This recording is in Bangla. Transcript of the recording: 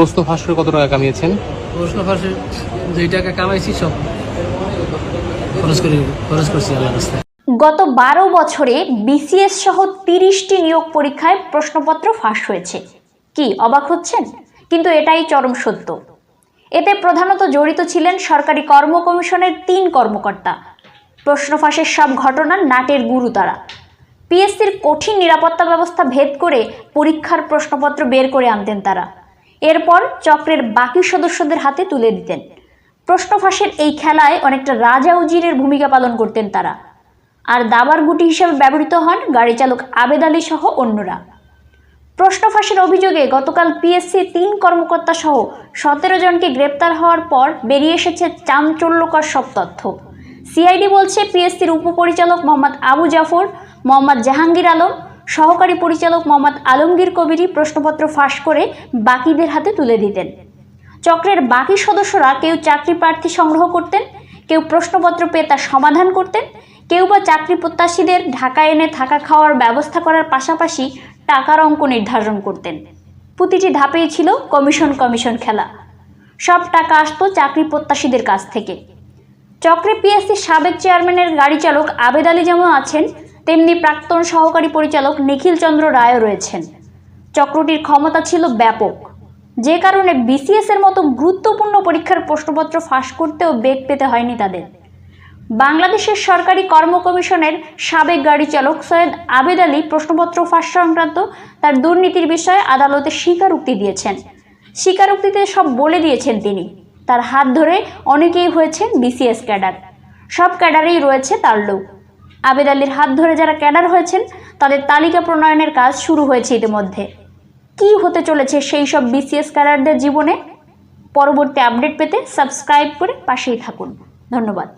প্রশ্ন ফাঁস করে কত টাকা কামিয়েছেন? প্রশ্ন ফাঁসে যেই টাকা কামাইছি সব খরচ করি খরচ করছি আল্লাহ রাস্তায়। গত বারো বছরে বিসিএস সহ তিরিশটি নিয়োগ পরীক্ষায় প্রশ্নপত্র ফাঁস হয়েছে। কি অবাক হচ্ছেন? কিন্তু এটাই চরম সত্য। এতে প্রধানত জড়িত ছিলেন সরকারি কর্ম কমিশনের তিন কর্মকর্তা। প্রশ্ন ফাঁসের সব ঘটনার নাটের গুরু তারা। পিএসসির কঠিন নিরাপত্তা ব্যবস্থা ভেদ করে পরীক্ষার প্রশ্নপত্র বের করে আনতেন তারা। এরপর চক্রের বাকি সদস্যদের হাতে তুলে দিতেন। প্রশ্ন ফাঁসের এই খেলায় অনেকটা রাজা উজিরের ভূমিকা পালন করতেন তারা। আর দাবার গুটি হিসেবে ব্যবহৃত হন গাড়ি চালক আবেদ আলী সহ অন্যরা। প্রশ্ন ফাঁসের অভিযোগে গতকাল পিএসসি তিন কর্মকর্তা সহ সতেরো জনকে গ্রেপ্তার হওয়ার পর বেরিয়ে এসেছে চাঞ্চল্যকর সব তথ্য। সিআইডি বলছে, পিএসসির উপপরিচালক মোহাম্মদ আবু জাফর, মোহাম্মদ জাহাঙ্গীর আলম সহকারী পরিচালক মোহাম্মদ আলমগীর কবিরই প্রশ্নপত্র ফাঁস করে বাকিদের হাতে তুলে দিতেন। চক্রের বাকি সদস্যরা কেউ চাকরি প্রার্থী সংগ্রহ করতেন, কেউ প্রশ্নপত্র পেয়ে তা সমাধান করতেন, কেউ বা চাকরি প্রত্যাশীদের ঢাকা এনে থাকা খাওয়ার ব্যবস্থা করার পাশাপাশি টাকার অঙ্ক নির্ধারণ করতেন। প্রতিটি ধাপেই ছিল কমিশন কমিশন খেলা। সব টাকা আসতো চাকরি প্রত্যাশীদের কাছ থেকে। চক্রে পিএসসির সাবেক চেয়ারম্যানের গাড়ি চালক আবেদ আলী যেমন আছেন তেমনি প্রাক্তন সহকারী পরিচালক নিখিল চন্দ্র রায়ও রয়েছেন। চক্রটির ক্ষমতা ছিল ব্যাপক। যে কারণে বিসিএস এর মতো গুরুত্বপূর্ণ পরীক্ষার প্রশ্নপত্র ফাঁস করতেও বেগ পেতে হয়নি তাদের। বাংলাদেশের সরকারি কর্ম কমিশনের সাবেক গাড়ি চালক সৈয়দ আবেদ আলী প্রশ্নপত্র ফাঁস সংক্রান্ত তার দুর্নীতির বিষয়ে আদালতে স্বীকারোক্তি দিয়েছেন। স্বীকারোক্তিতে সব বলে দিয়েছেন তিনি। তার হাত ধরে অনেকেই হয়েছেন বিসিএস ক্যাডার। সব ক্যাডারেই রয়েছে তার লোক। আবেদ আলীর হাত ধরে যারা ক্যাডার হয়েছেন, তাদের তালিকা প্রণয়নের কাজ শুরু হয়েছে ইতিমধ্যে। কি হতে চলেছে সেই সব বিসিএস ক্যাডারদের জীবনে? পরবর্তী আপডেট পেতে সাবস্ক্রাইব করে পাশেই থাকুন। ধন্যবাদ।